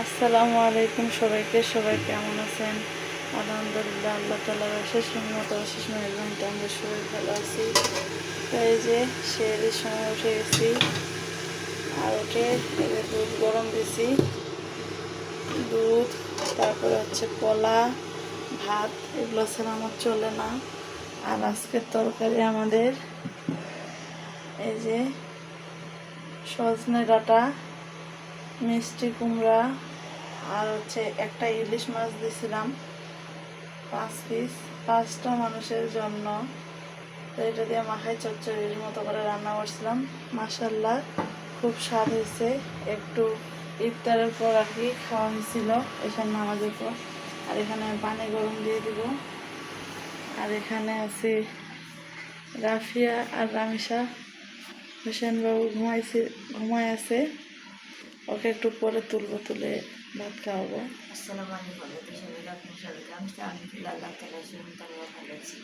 আসসালামু আলাইকুম সবাইকে, সবাই কেমন আছেন? আলহামদুলিল্লাহ, আল্লাহ তালার অশেষ মত অশেষ মেহরবানিতে আমরা সবাই ভালো আছি। এই যে সেরের সময় উঠে গেছি, আর উঠে দুধ গরম দিছি দুধ, তারপরে হচ্ছে কলা, ভাত, এগুলো ছাড়া আমার চলে না। আর আজকের তরকারি আমাদের এই যে সজনে ডাঁটা। মিষ্টি কুমড়া আর হচ্ছে একটা ইলিশ মাছ দিয়েছিলাম পাঁচ পিস পাঁচটা মানুষের জন্য। তো এটা দিয়ে মাখাই চচ্চড়ির মতো করে রান্না করছিলাম। মাসাল্লাহ খুব স্বাদ হয়েছে। একটু ইফতারের পর আর কি খাওয়া হয়েছিল এখানে নামাজের পর। আর এখানে পানি গরম দিয়ে দিব। আর এখানে আছে রাফিয়া আর রামিসা হোসেনবাবু ঘুমাইছে ঘুমায় আছে। ওকে একটু পরে তুলবো তুলে ভাত খাওয়াবো। আসসালামু আলাইকুম আপনার আমি আল্লাহ তালা ভালো আছি।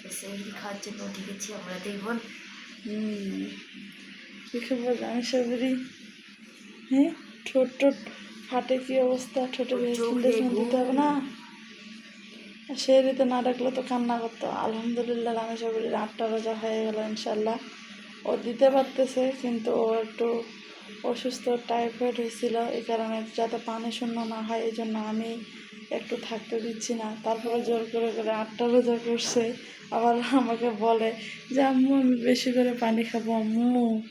তো সেই খাওয়ার জন্য উঠে গেছি আমরা দেখুন হুম কি খবর রামিসা বুড়ি হ্যাঁ ঠোঁট ঠোঁট ফাটে কি অবস্থা? ঠোঁটে দিতে হবে না? সে রীতে না ডাকলে তো কান্না করতো। আলহামদুলিল্লাহ রামেশা বুড়ির আটটা রোজা হয়ে গেল ইনশাল্লাহ ও দিতে পারতেছে কিন্তু ও একটু অসুস্থ, টাইফয়েড হয়েছিল এই কারণে যাতে পানি শূন্য না হয়, এই জন্য আমি একটু থাকতে দিচ্ছি না। তারপরে জোর করে করে আটটা রোজা করছে। আবার আমাকে বলে যে, আম্মু, আমি বেশি করে পানি খাব, আম্মু,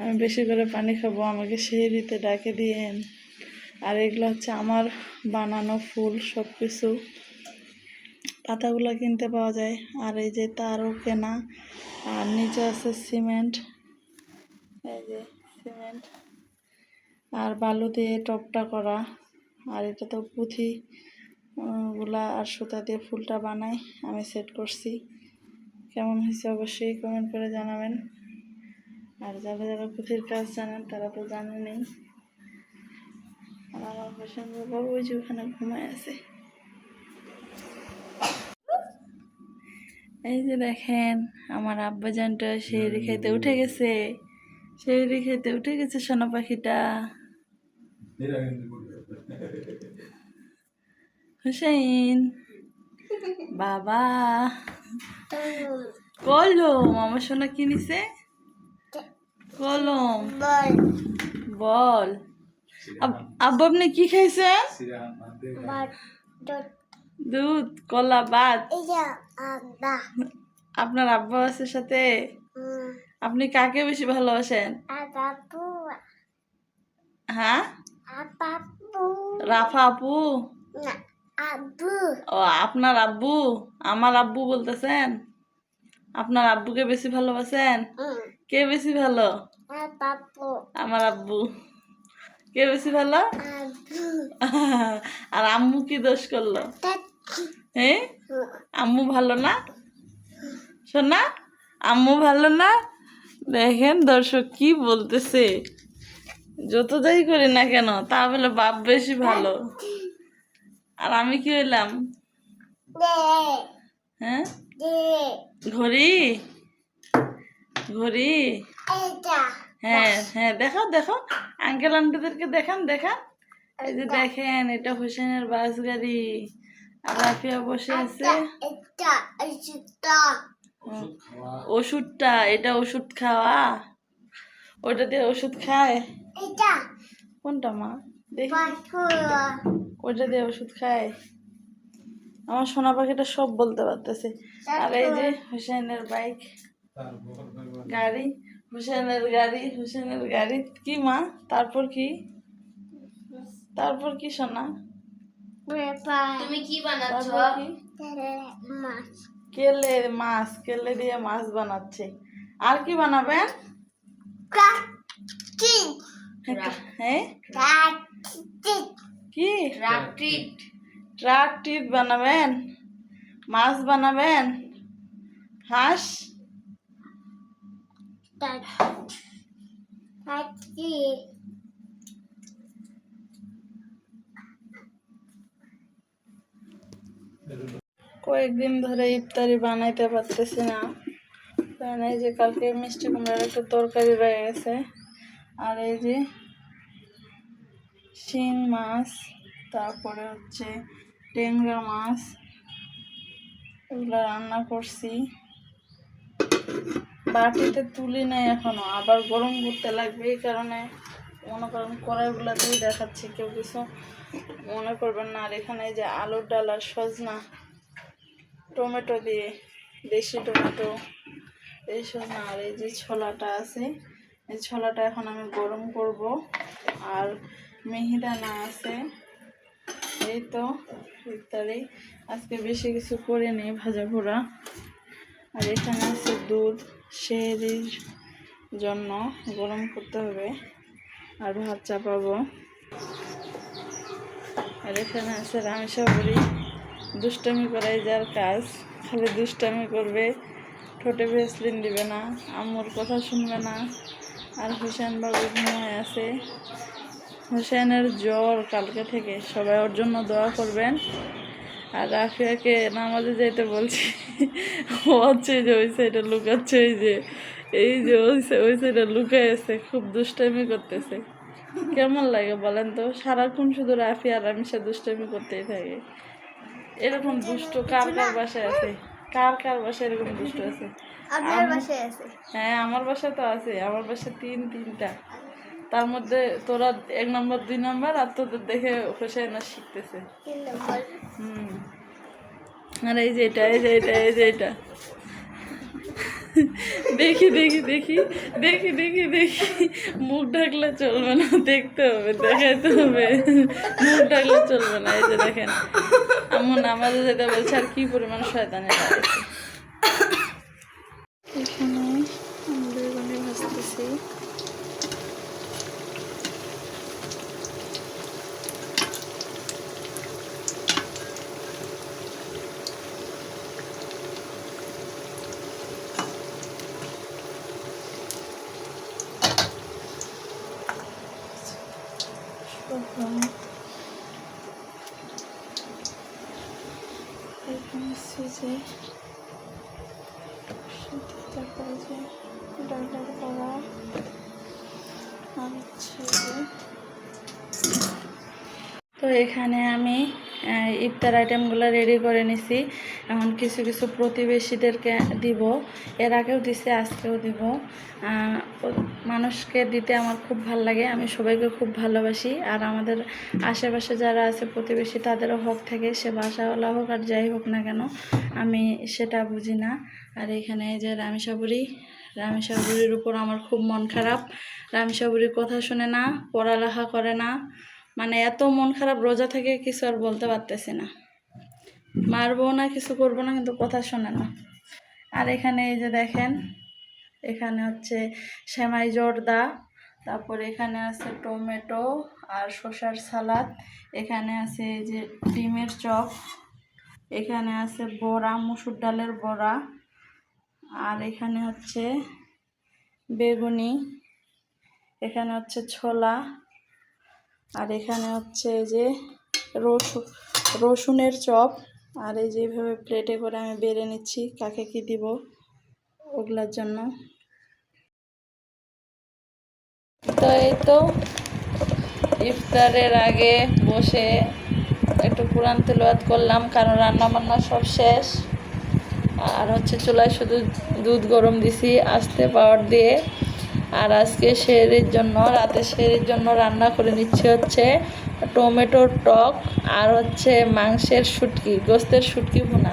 আমি বেশি করে পানি খাব, আমাকে সেই রীতে ডাকে দিয়েন। আর এগুলো হচ্ছে আমার বানানো ফুল সব কিছু পাতাগুলো কিনতে পাওয়া যায়। আর এই যে তারও কেনা। আর নিচে আছে সিমেন্ট। এই যে সিমেন্ট। আর বালু দিয়ে টপটা করা। আর এটা তো পুঁথি, গুলা আর সুতা দিয়ে ফুলটা বানাই, আমি সেট করছি। কেমন হয়েছে অবশ্যই কমেন্ট করে জানাবেন। আর যারা যারা পুঁথির কাজ জানেন, তারা তো জানেনই। আর আমার হোসেন বাবু ওই যে ওখানে ঘুমায় আছে। এই যে দেখেন, আমার আব্বাজানটা শেহরি খাইতে উঠে গেছে। শেহরি খাইতে উঠে গেছে সোনা পাখিটা। হুসেন বাবা কলম আমার সোনা কি নিছে? কলম বল। আব- আব্বু আপনি কি খাইছেন? দুধ কলা ভাত। আপনার আব্বা আছে সাথে? আপনি কাকে বেশি ভালোবাসেন? হ্যাঁ? রাফা আপু? ও আপনার আব্বু? আমার আব্বু বলতেছেন? আপনার আব্বুকে বেশি ভালোবাসেন? কে বেশি ভালো? আমার আব্বু। কে বেশি ভালো? আর আম্মু কি দোষ করল? হ্যাঁ আম্মু ভালো না? শোনা আম্মু ভালো না? দেখেন দর্শক কি বলতেছে। যত যাই করি না কেন তা বলে বাপ বেশি ভালো। আর আমি কি হইলাম? হ্যাঁ? ঘড়ি? ঘড়ি? হ্যাঁ হ্যাঁ দেখো দেখো। আঙ্কেল আন্টিদেরকে দেখান দেখান। এই যে দেখেন এটা হোসেনের বাস গাড়ি। আর রাফিয়া বসে আছে। ওষুধটা এটা ওষুধ খাওয়া। ওটা দিয়ে ওষুধ খায়? এটা। কোনটা মা? দেখি। ওইটা দিয়ে ওষুধ খায়। আমার সোনা পাখিটা সব বলতে পারতেছে। আর এই যে হুসেনের বাইক। গাড়ি। হুসেনের গাড়ি হুসেনের গাড়ি। কি মা? তারপর কি? তারপর কি সোনা? তুমি কি বানাচ্ছ? কেলে মাছ কেলে দিয়ে মাছ বানাচ্ছে। আর কি বানাবেন? কি? ট্রাক টিট বানাবেন মাছ বানাবেন হাঁস কয়েকদিন ধরে ইফতারি বানাইতে পারতেছি না। কারণ এই যে কালকে মিষ্টি কুমড়ার একটু তরকারি রয়ে গেছে। আর এই যে শিং মাছ, তারপরে হচ্ছে ট্যাংরা মাছ, এগুলো রান্না করছি। বাটিতে তুলি নাই এখনও, আবার গরম করতে লাগবে এই কারণে মনে করেন কড়াইগুলোতেই দেখাচ্ছি, কেউ কিছু মনে করবেন না। আর এখানে যে আলুর ডাল আর সজনা, টমেটো দিয়ে, দেশি টমেটো এই সজনা আর এই যে ছোলাটা আছে, এই ছোলাটা এখন আমি গরম করব। আর মিহিদানা আছে, এই তো ইত্যাদি আজকে বেশি কিছু করে নেই ভাজা পোড়া আর এখানে আছে দুধ শেরির জন্য গরম করতে হবে, আর ভাত চাপাবো। আর এখানে আছে রামেশ্বরী। দুষ্টামি করাই যার কাজ, খালি দুষ্টামি করবে। ঠোঁটে ভেসলিন দিবে না, আম্মুর কথা শুনবে না। আর হুসেন বাবু ঘুমায় আছে। হুসেনের জ্বর কালকে থেকে, সবাই ওর জন্য দোয়া করবেন। আর রাফিয়াকে নামাজে যেতে বলছি, হচ্ছে যে ওই সাইডে লুকাচ্ছে এই যে এই যে ওই ওই সাইডে লুকায় আছে, খুব দুষ্টামি করতেছে। কেমন লাগে বলেন তো? সারাক্ষণ শুধু রাফি আর আমি সে দুষ্টামি করতেই থাকে। এরকম দুষ্ট কার কার বাসায় আছে? কার কার বাসায় এরকম দুষ্ট আছে? আপনার বাসায় আছে? হ্যাঁ আমার বাসায় তো আছে। আমার বাসায় তিন তিনটা। তার মধ্যে তোরা এক নম্বর দুই নম্বর আর তোদের দেখে হোসেনা শিখতেছে। হুম। আর এই যে এটা এই যে এটা এই যে এটা। দেখি দেখি দেখি দেখি দেখি দেখি। মুখ ঢাকলে চলবে না, দেখতে হবে, দেখাইতে হবে। মুখ ঢাকলে চলবে না, এই যে দেখেন। আমার নামাজে যেটা বলছে, আর কি পরিমাণ শয়তানে লাগাচ্ছে এখানে আমি বেগুনি ভাজতেছি শুকনো এখানে সিজে তারপরে যে ডালের বড়া আর হচ্ছে যে তো এখানে আমি ইফতার আইটেমগুলো রেডি করে নিছি। এখন কিছু কিছু প্রতিবেশীদেরকে দিব। এর আগেও দিছি, আজকেও দিব। মানুষকে দিতে আমার খুব ভালো লাগে। আমি সবাইকে খুব ভালোবাসি। আর আমাদের আশেপাশে যারা আছে প্রতিবেশী, তাদেরও হক থাকে। সে বাসাওয়ালা হোক আর যাই হোক না কেন, আমি সেটা বুঝি না। আর এখানে যে রামেশাবুরি, রামেশাবুরির উপর আমার খুব মন খারাপ। রামেশাবুরির কথা শুনে না, পড়ালেখা করে না। মানে এত মন খারাপ রোজা থেকে কিছু আর বলতে পারতেছি না। মারবো না, কিছু করব না, কিন্তু কথা শোনে না। আর এখানে এই যে দেখেন, এখানে হচ্ছে সেমাই জর্দা, তারপর এখানে আছে টমেটো আর শসার সালাদ, এখানে আছে এই যে ডিমের চপ, এখানে আছে বড়া, মুসুর ডালের বড়া, আর এখানে হচ্ছে বেগুনি, এখানে হচ্ছে ছোলা আর এখানে হচ্ছে এই যে রসুন রসুনের চপ। আর এই যেভাবে প্লেটে করে আমি বেড়ে নিচ্ছি, কাকে কি দিব ওগুলার জন্য। তো এই তো ইফতারের আগে বসে একটু কোরআন তেলাওয়াত করলাম, কারণ রান্না বান্না সব শেষ। আর হচ্ছে চুলায় শুধু দুধ গরম দিছি, আস্তে পাওয়ার দিয়ে আর আজকে শেরির জন্য, রাতে শেরির জন্য রান্না করে নিচ্ছে হচ্ছে টমেটোর টক আর হচ্ছে মাংসের শুটকি, গোস্তের শুটকি ভুনা।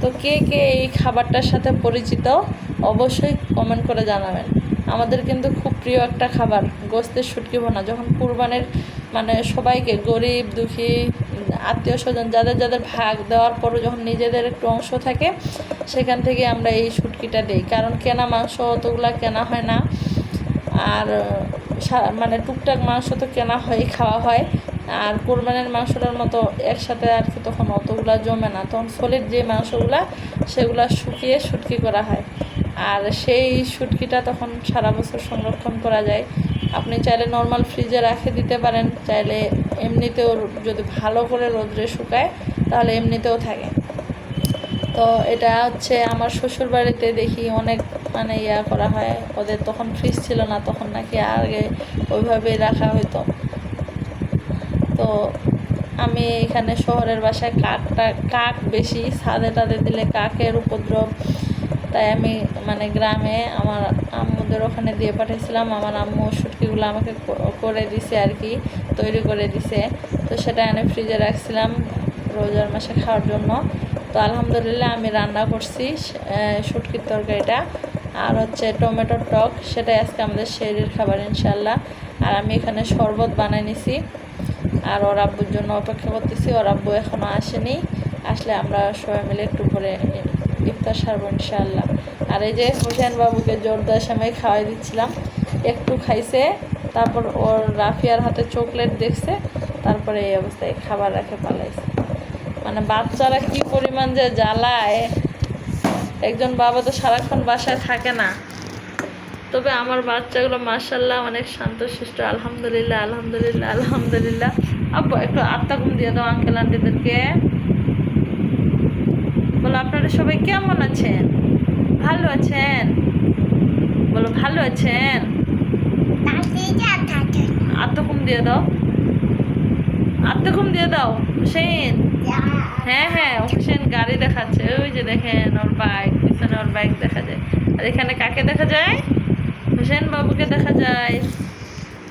তো কে কে এই খাবারটার সাথে পরিচিত অবশ্যই কমেন্ট করে জানাবেন। আমাদের কিন্তু খুব প্রিয় একটা খাবার, গোস্তের শুটকি ভুনা। যখন কুরবানের মানে সবাইকে, গরিব, দুঃখী, আত্মীয় স্বজন, যাদের যাদের ভাগ দেওয়ার পরও যখন নিজেদের একটু অংশ থাকে, সেখান থেকে আমরা এই শুটকিটা দিই। কারণ কেনা মাংস অতগুলা কেনা হয় না। আর মানে টুকটাক মাংস তো কেনা হয়ই খাওয়া হয়। আর কোরবানির মাংসটার মতো একসাথে আর কি তখন অতগুলা জমে না। তখন সলিড যে মাংসগুলা, সেগুলা শুকিয়ে শুটকি করা হয়। আর সেই শুটকিটা তখন সারা বছর সংরক্ষণ করা যায়। আপনি চাইলে নর্মাল ফ্রিজে রেখে দিতে পারেন। চাইলে এমনিতেও যদি ভালো করে রোদ্রে শুকায়, তাহলে এমনিতেও থাকে। তো এটা হচ্ছে আমার শ্বশুর বাড়িতে দেখি অনেক মানে ইয়া করা হয়। ওদের তখন ফ্রিজ ছিল না, তখন নাকি আগে ওইভাবেই রাখা হতো তো আমি এখানে শহরের বাসায় কাকটা কাক বেশি, ছাদে টাদে দিলে কাকের উপদ্রব। তাই আমি মানে গ্রামে আমার আম্মুদের ওখানে দিয়ে পাঠিয়েছিলাম। আমার আম্মু শুটকিগুলো আমাকে করে দিছে আর কি, তৈরি করে দিছে। তো সেটা এনে ফ্রিজে রাখছিলাম রোজার মাসে খাওয়ার জন্য। তো আলহামদুলিল্লাহ আমি রান্না করছি শুটকির তরকারিটা। আর হচ্ছে টমেটোর টক, সেটাই আজকে আমাদের শরীরের খাবার ইনশাল্লাহ আর আমি এখানে শরবত বানিয়ে নিছি। আর ওর আব্বুর জন্য অপেক্ষা করতেছি, ওর আব্বু এখনও আসেনি। আসলে আমরা সবাই মিলে একটু পরে ইফতার সারবো ইনশাল্লাহ আর এই যে হোসেন বাবুকে জোরদার সময় খাওয়াই দিচ্ছিলাম। একটু খাইছে, তারপর ওর রাফিয়ার হাতে চকলেট দেখছে, তারপরে এই অবস্থায় খাবার রাখে পালাইছে। মানে বাচ্চারা কি পরিমাণ যে জ্বালায়। একজন বাবা তো সারাক্ষণ বাসায় থাকে না। তবে আমার বাচ্চাগুলো মার্শাল্লাহ অনেক শান্ত শান্তশিষ্ট। আলহামদুলিল্লাহ আলহামদুলিল্লাহ আলহামদুলিল্লাহ। আব্বু, একটু আত্মা কম দিয়ে দাও আঙ্কেল আন্টিদেরকে বলো, আপনারা সবাই কেমন আছেন? ভালো আছেন? বলো, ভালো আছেন? আত্মা কম দিয়ে দাও। আত্মা কম দিয়ে দাও, হুসেন। হ্যাঁ হ্যাঁ হোসেন গাড়ি দেখাচ্ছে। ওই যে দেখেন ওর বাইক পিছনে ওর বাইক দেখা যায়। আর এখানে কাকে দেখা যায়? হোসেন বাবুকে দেখা যায়।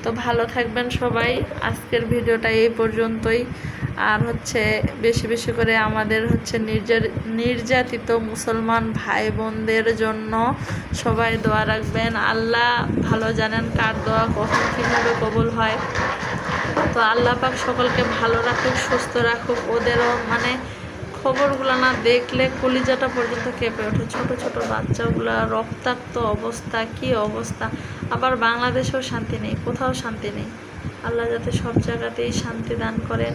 তো ভালো থাকবেন সবাই। আজকের ভিডিওটা এই পর্যন্তই। আর হচ্ছে বেশি বেশি করে আমাদের হচ্ছে নির্যার নির্যাতিত মুসলমান ভাই বোনদের জন্য সবাই দোয়া রাখবেন। আল্লাহ ভালো জানেন কার দোয়া কখন কীভাবে কবুল হয়। তো আল্লাহ পাক সকলকে ভালো রাখুক, সুস্থ রাখুক। ওদেরও মানে খবরগুলো না দেখলে কলিজাটা পর্যন্ত কেঁপে ওঠে। ছোট ছোট বাচ্চাগুলা, রক্তাক্ত অবস্থা, কি অবস্থা? আবার বাংলাদেশেও শান্তি নেই, কোথাও শান্তি নেই। আল্লাহ যাতে সব জায়গাতেই শান্তি দান করেন,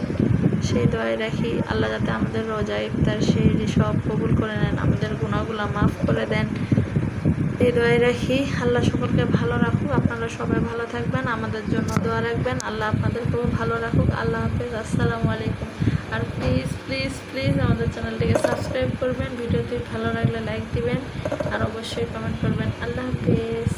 সেই দোয়াই রাখি। আল্লাহ যাতে আমাদের রোজা, ইফতার, সেই সব কবুল করে নেন, আমাদের গুণাগুলা মাফ করে দেন। এই দোয়াই রাখি। আল্লাহ সকলকে ভালো রাখুক। আপনারা সবাই ভালো থাকবেন, আমাদের জন্য দোয়া রাখবেন। আল্লাহ আপনাদেরকেও ভালো রাখুক। আল্লাহ হাফিজ। আসসালামু আলাইকুম। আর প্লিজ প্লিজ প্লিজ আমাদের চ্যানেলটিকে সাবস্ক্রাইব করবেন। ভিডিওটি ভালো লাগলে লাইক দিবেন। আর অবশ্যই কমেন্ট করবেন। আল্লাহ হাফিজ।